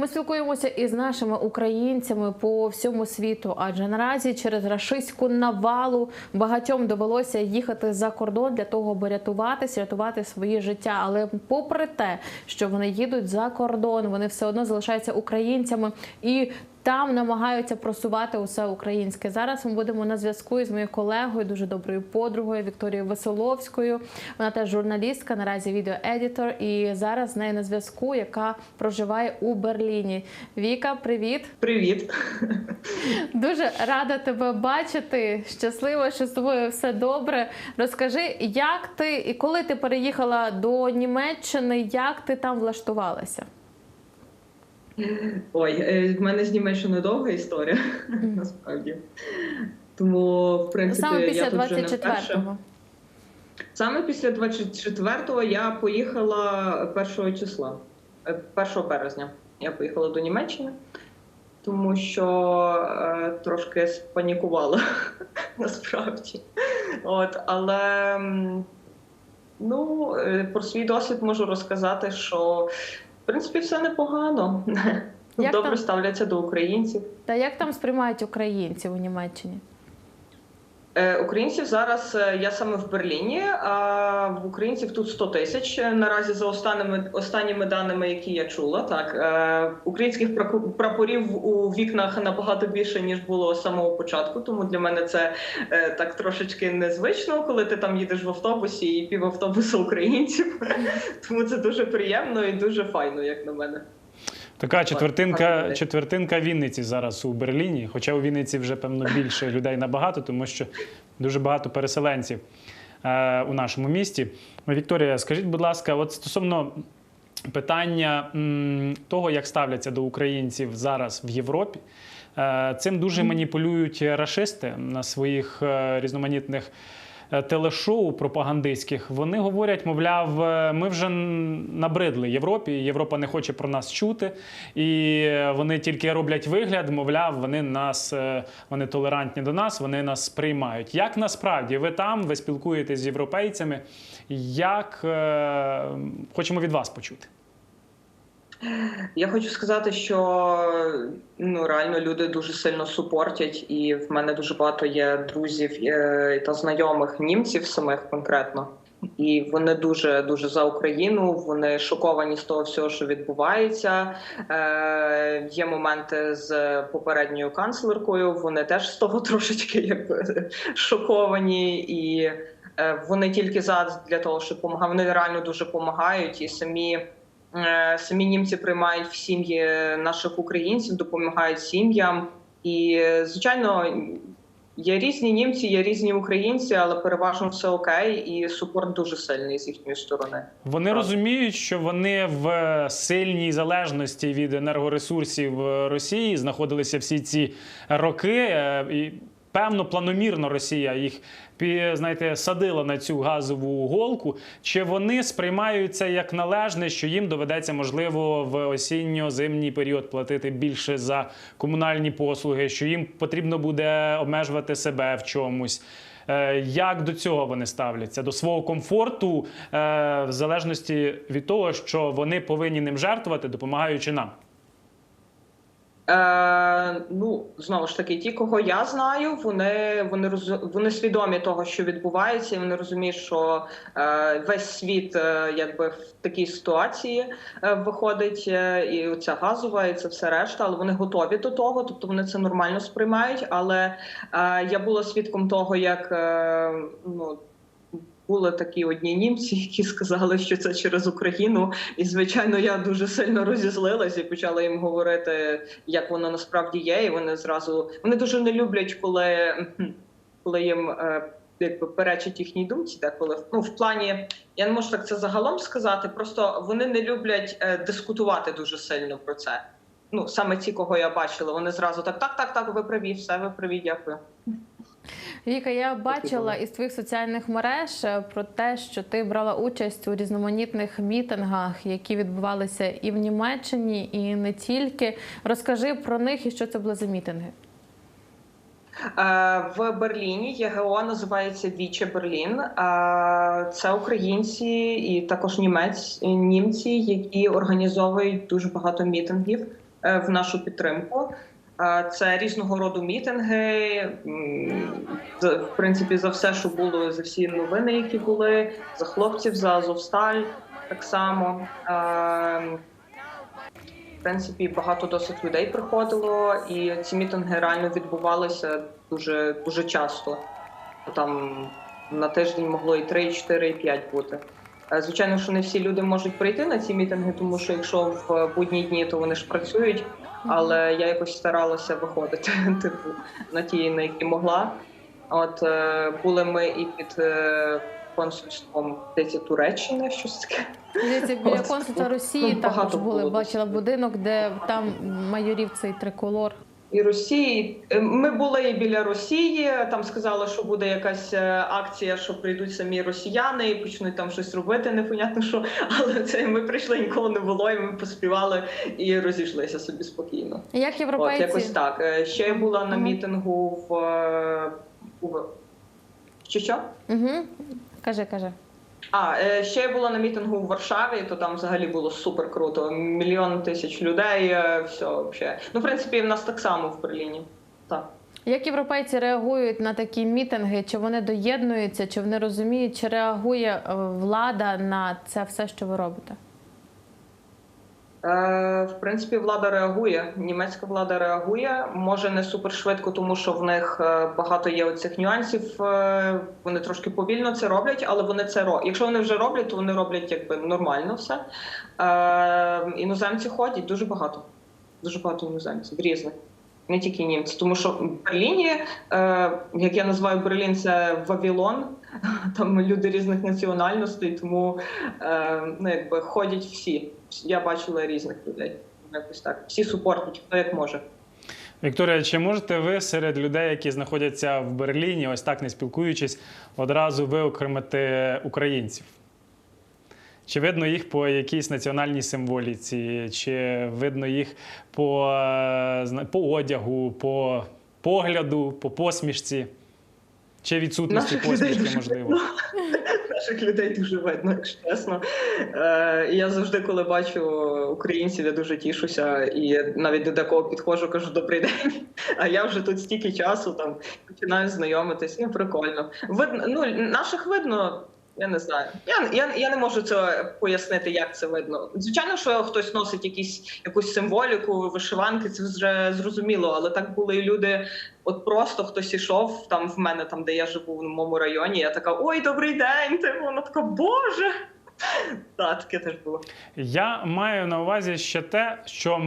Ми спілкуємося із нашими українцями по всьому світу, адже наразі через рашистську навалу багатьом довелося їхати за кордон для того, аби рятуватися, рятувати своє життя. Але попри те, що вони їдуть за кордон, вони все одно залишаються українцями і. Там намагаються просувати усе українське. Зараз ми будемо на зв'язку із моєю колегою, дуже доброю подругою Вікторією Веселовською. Вона теж журналістка, наразі відеоедітор, і зараз з нею на зв'язку, яка проживає у Берліні. Віка, привіт! Привіт. Дуже рада тебе бачити. Щаслива, що з тобою все добре. Розкажи, як ти і коли ти переїхала до Німеччини, як ти там влаштувалася? Ой, е, в мене з Німеччиною довга історія, насправді. Тому, в принципі, Саме після я тут вже не 24-го. Саме після 24-го я поїхала 1 числа, е, 1 березня. Я поїхала до Німеччини, тому що е, трошки спанікувала насправді. От, але ну, е, про свій досвід можу розказати, що принципі все непогано. Як Добре там? ставляться до українців. Та як там сприймають українців у Німеччині? Е, Українців зараз е, я саме в Берліні. А в українців тут 100 тисяч е, наразі за останніми останніми даними, які я чула. Так українських прапорів у вікнах набагато більше ніж було з самого початку. Тому для мене це так трошечки незвично, коли ти там їдеш в автобусі і пів автобуса українців. Тому це дуже приємно і дуже файно, як на мене. Така четвертинка, четвертинка Вінниці зараз у Берліні. Хоча у Вінниці вже певно більше людей набагато, тому що дуже багато переселенців е, у нашому місті. Вікторія, скажіть, будь ласка, от стосовно питання м, того, як ставляться до українців зараз в Європі. Е, Цим дуже маніпулюють рашисти на своїх е, різноманітних телешоу пропагандистських. Вони говорять, мовляв, е, ми вже набридли Європі, Європа не хоче про нас чути, і е, вони тільки роблять вигляд, мовляв, вони нас е, вони толерантні до нас, вони нас сприймають. Як насправді ви там, ви спілкуєтесь з європейцями? Як е, хочемо від вас почути? Я хочу сказати, що ну реально люди дуже сильно супортять, і в мене дуже багато є друзів е, та знайомих німців самих конкретно. І вони дуже дуже за Україну. Вони шоковані з того всього, що відбувається. Е, є моменти з попередньою канцлеркою. Вони теж з того трошечки якби шоковані і. е, Вони тільки за для того, щоб допомагати. Вони реально дуже допомагають і самі Самі німці приймають в сім'ї наших українців, допомагають сім'ям. І, е, звичайно, є різні німці, є різні українці, але переважно все окей, і супорт дуже сильний з їхньої сторони. Вони розуміють, що вони в сильній залежності від енергоресурсів е, Росії знаходилися всі ці роки. Певно, планомірно Росія їх знаєте, садила на цю газову голку. Чи вони сприймають це як належне, що їм доведеться, можливо, в осінньо-зимній період платити більше за комунальні послуги, що їм потрібно буде обмежувати себе в чомусь? Е, Як до цього вони ставляться? До свого комфорту, е, в залежності від того, що вони повинні ним жертвувати, допомагаючи нам. Е, ну знову ж таки, ті, кого я знаю, вони вони роз- вони свідомі того, що відбувається, і вони розуміють, що е, весь світ е, якби в такій ситуації е, виходить, е, і ця газова, і це все решта, але вони готові до того, тобто вони це нормально сприймають. Але е, я була свідком того, як е, ну. Були такі одні німці, які сказали, що це через Україну, і звичайно, я дуже сильно розізлилась і почала їм говорити, як воно насправді є. І вони зразу вони дуже не люблять, коли, коли їм е, якби перечать їхній думці. Деколи ну в плані я не можу так це загалом сказати. Просто вони не люблять е, дискутувати дуже сильно про це. Ну саме ті, кого я бачила, вони зразу так, так, так, так, ви праві, все, ви праві, дякую. Віка, я бачила із твоїх соціальних мереж е, про те, що ти брала участь у різноманітних мітингах, які відбувалися і в Німеччині, і не тільки. Розкажи про них і що це були за мітинги. Е, В Берліні ЄГО називається Віче Берлін. Е, Це українці і також німець, німці, які організовують дуже багато мітингів. в нашу підтримку. Це різного роду мітинги. В принципі, за все, що було, за всі новини, які були, за хлопців, за Азовсталь так само. В принципі, багато досить людей приходило, і ці мітинги реально відбувалися дуже дуже часто. Там на тиждень могло і 3, і 4, і 5 бути. Е, Звичайно, що не всі люди можуть прийти на ці мітинги, тому що якщо в будні дні, то вони ж працюють. Але я якось старалася виходити, типу, на ті, на які могла. От е, були ми і під е, консульством здається, Туреччини, щось таке. Здається, біля консульства Росії ну, також багато були. Бачила будинок, де там майорів цей триколор. І Росії Е, ми були і біля Росії. Там сказали, що буде якась е, акція, що прийдуть самі росіяни і почнуть там щось робити. Непонятно що, але це ми прийшли, нікого не було, і ми поспівали і розійшлися собі спокійно. Як От якось так. Е, Ще я була на Мгм. мітингу в що що? Угу. Каже, каже. А е, ще я була на мітингу в Варшаві, то там взагалі було супер круто. Мільйон тисяч людей. Все взагалі. Ну, в принципі, в нас так само в Берліні. Так. Як європейці реагують на такі мітинги? Чи вони доєднуються, чи вони розуміють, чи реагує е, влада на це все, що ви робите? Е, В принципі, влада реагує. Німецька влада реагує. Може не супер швидко, тому що в них е, багато є оцих нюансів. е, Вони трошки повільно це роблять, але вони це роблять. Якщо вони вже роблять, то вони роблять якби нормально все. Іноземці ходять дуже багато. Дуже багато іноземців різних. Не тільки німці, тому що в Берліні, е, як я називаю Берлін, це Вавілон. Там люди різних національностей, тому е, ну, якби ходять всі. Я бачила різних людей. Якось так. Всі супортять, хто як може. Вікторія, чи можете ви серед людей, які знаходяться в Берліні, ось так не спілкуючись, одразу виокремити українців? Чи видно їх по якійсь національній символіці, чи видно їх по, е, по одягу, по погляду, по посмішці? Чи відсутності Наших посмішки, дуже можливо? видно. Наших людей дуже видно, якщо чесно. Е, я завжди, коли бачу українців, я дуже тішуся і навіть до такого підходжу, кажу добрий день. А я вже тут стільки часу там починаю знайомитись. Ну прикольно. Видно, ну наших видно. Я не знаю. Я, я, я не можу це пояснити, як це видно. Звичайно, що хтось носить якісь якусь символіку, вишиванки, це вже зрозуміло. Але так були і люди. От просто хтось ішов там в мене, там де я живу в моєму районі. Я така: ой, добрий день! Ти вона така, боже. Так, таке теж було. Я маю на увазі ще те, що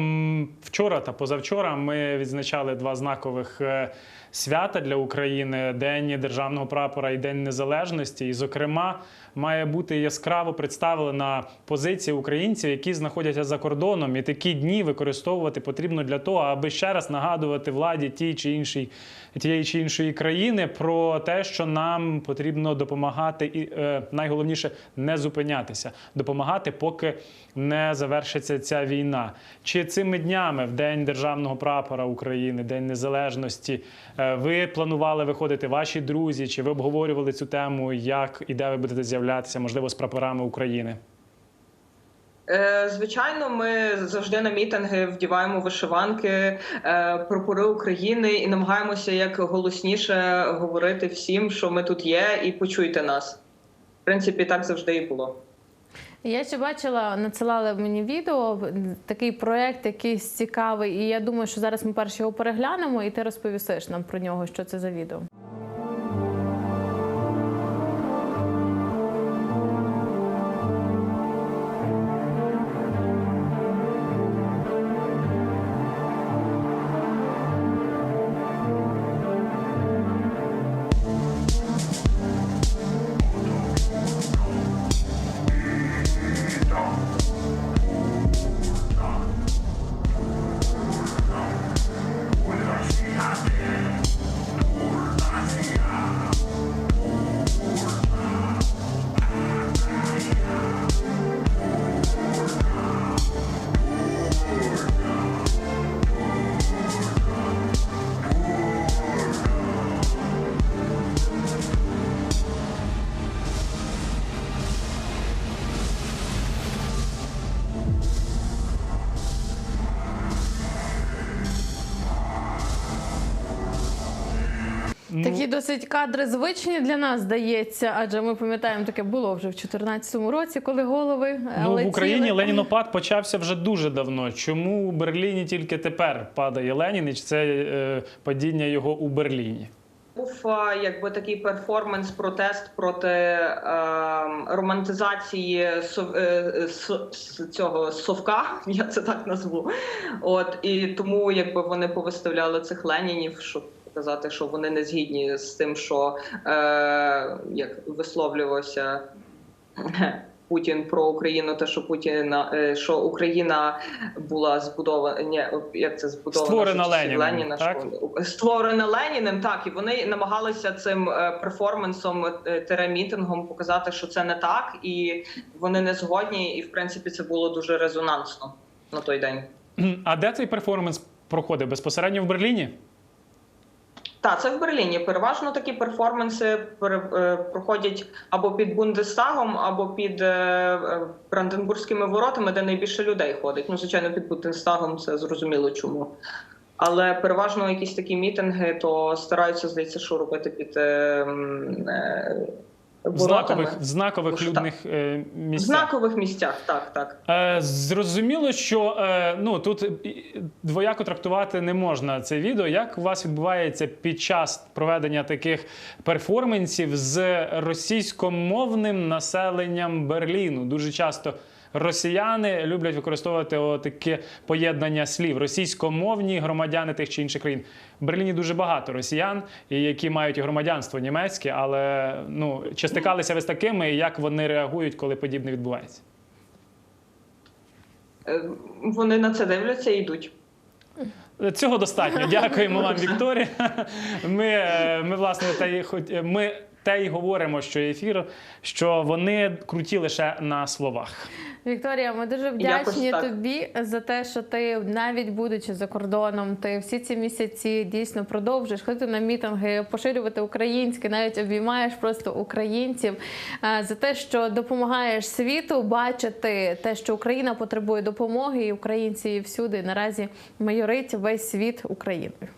вчора та позавчора ми відзначали два знакових е, свята для України: День державного прапора і День Незалежності. І, зокрема, має бути яскраво представлена позиція українців, які знаходяться за кордоном, і такі дні використовувати потрібно для того, аби ще раз нагадувати владі тій чи іншій тієї чи іншої країни про те, що нам потрібно допомагати, і е, найголовніше не зупинятися, допомагати, поки не завершиться ця війна. Чи цими днями, в день державного прапора України, День Незалежності, е, ви планували виходити ваші друзі? Чи ви обговорювали цю тему? Як і де ви будете з'являтися, можливо, з прапорами України? Е, Звичайно, ми завжди на мітинги вдіваємо вишиванки, е, прапори України і намагаємося як голосніше говорити всім, що ми тут є, і почуйте нас. В принципі, так завжди і було. Я ще бачила, надсилали мені відео, такий проект якийсь цікавий, і я думаю, що зараз ми перш його переглянемо, і ти розповісиш нам про нього, що це за відео. Досить кадри звичні для нас здається, адже ми пам'ятаємо, таке було вже в 2014 році, коли голови е, Ну, в. Україні Ленінопад почався вже дуже давно. Чому у Берліні тільки тепер падає Ленін, і чи це е, падіння його у Берліні? Був якби такий перформанс, протест проти е, романтизації сов, е, с- с- цього совка, я це так назву. От і тому, якби вони повиставляли цих ленінів, щоб показати, що вони не згідні з тим, що е, як висловлювався. Путін про Україну, те, що Путіна, е, що Україна була збудована, ні, як це збудована Створена Леніном, Леніна, так? що створена Леніним, так і вони намагалися цим е, перформансом е, теремітингом показати, що це не так, і вони не згодні. І в принципі це було дуже резонансно на той день. А де цей перформанс проходив? Безпосередньо в Берліні? Так, це в Берліні. Переважно такі перформанси е, проходять або під Бундестагом, або під е, е, Бранденбурзькими воротами, де найбільше людей ходить. Ну, звичайно, під Бундестагом це зрозуміло чому. Але переважно якісь такі мітинги, то стараються, здається, що робити під В знакових, в знакових Тому людних людних місцях. В знакових місцях, так, так. Е, зрозуміло, що е, ну тут двояко трактувати не можна це відео. Як у вас відбувається під час проведення таких перформансів з російськомовним населенням Берліну? Дуже часто. Росіяни люблять використовувати таке поєднання слів російськомовні громадяни тих чи інших країн. В Берліні дуже багато росіян, які мають громадянство німецьке, але ну чи стикалися ви з такими, і як вони реагують, коли подібне відбувається? Е, Вони на це дивляться і йдуть. Цього достатньо. Дякуємо вам, Вікторія. Ми, е, ми власне, та ми те й говоримо, що ефір, що вони круті лише на словах. Вікторія, ми дуже Якось вдячні так. тобі за те, що ти навіть будучи за кордоном, ти всі ці місяці дійсно продовжуєш ходити на мітинги, поширювати українське, навіть обіймаєш просто українців е, за те, що допомагаєш світу бачити те, що Україна потребує допомоги, і українці всюди наразі майорить весь світ Україною.